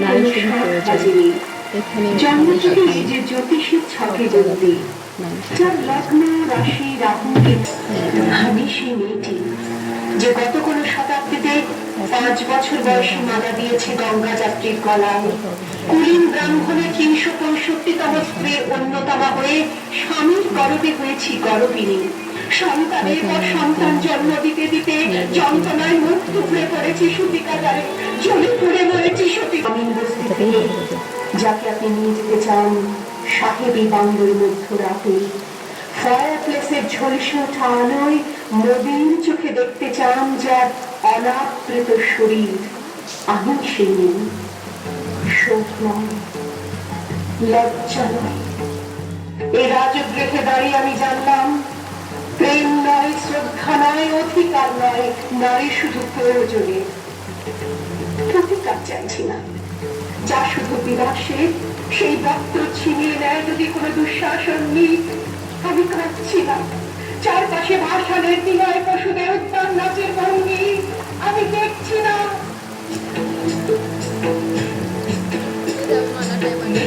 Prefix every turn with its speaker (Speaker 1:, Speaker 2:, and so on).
Speaker 1: প্রয়োজন এখানে
Speaker 2: জন্ম থেকে। যে ছকে বন্দি
Speaker 1: মানুষ
Speaker 2: যার লগ্ন রাশি রাহুকে আমি সেই মেয়েটি। যে গত কোনো শতাব্দীতে পাঁচ বছর বয়সী মালা দিয়েছে গঙ্গা যাত্রীর গলায়। কুলীন ব্রাহ্মণের তিনশো পঁয়ষট্টিতম স্ত্রীর অন্যতমা হয়ে স্বামীর গরবে হয়েছি গরবিনী। সন্তানের পর সন্তান জন্ম দিতে দিতে যন্ত্রণায় মুখ টুকরে পড়েছি সতীকাগারে পড়ে মরেছি সতী যাকে আপনি নিয়ে যেতে চান সাহেবী বাংলোর ফায়ার প্লেসের ঝলসে ওঠা আলোয় নদীর চোখে দেখতে চান যার অনাবৃত শরীর। আমি সেই নেই শোক নয় লজ্জা নয়। এই রাজগৃহে দাঁড়িয়ে আমি জানলাম প্রেম নয় শ্রদ্ধা নয় অধিকার নয় নারী শুধু প্রয়োজনে। প্রতিকার চাইছি না। যা শুধু বিলাসে, সেই রক্ত ছিনিয়ে নেয় যদি কোনো দুঃশাসন নেই, আমি কাঁদছি না। চারপাশে ভাষণের দিনায় পশুদের উত্তর নাচের ভঙ্গি আমি দেখছি না।
Speaker 3: মানাটাই মানে